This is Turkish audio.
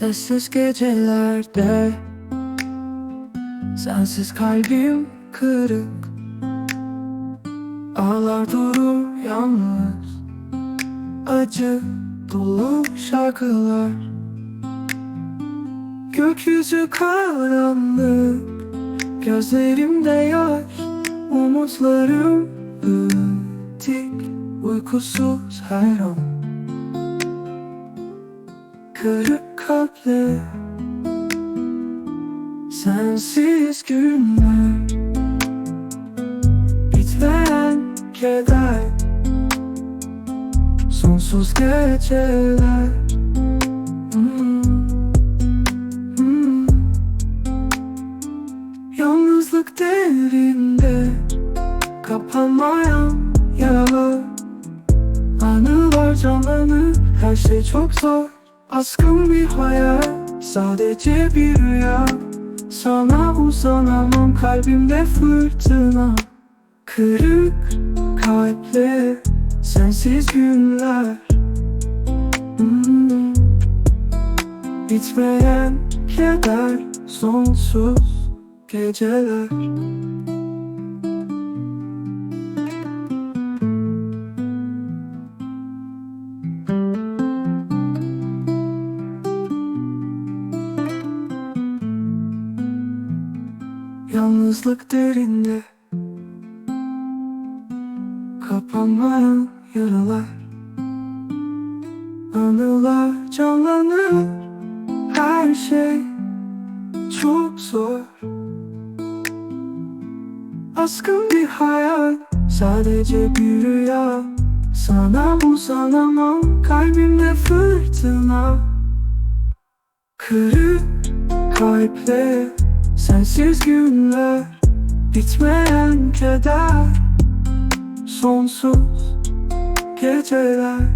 Sessiz gecelerde. Sensiz kalbim kırık. Ağlar durur yalnız. Acı dolu şarkılar. Gökyüzü karanlık. Gözlerimde yaş Umutlarım dik Uykusuz her an Kırık kalpli Sensiz günler Bitmeyen keder. Sonsuz geceler. Hmm. Hmm. Yalnızlık derinde Kapanmayan yaralar. Anılar canlanır Her şey çok zor Askın bir hayal Sadece bir rüya. Sana uzanamam Kalbimde fırtına. Kırık kalple Sensiz günler. Hmm. Bitmeyen keder Sonsuz geceler Yalnızlık derinde Kapanmayan yaralar Anılar canlanır. Her şey çok zor. Askın bir hayal Sadece bir rüya. Sana uzanamam Kalbimde fırtına. Kırık kalple Sensiz günler Bitmeyen keder Sonsuz geceler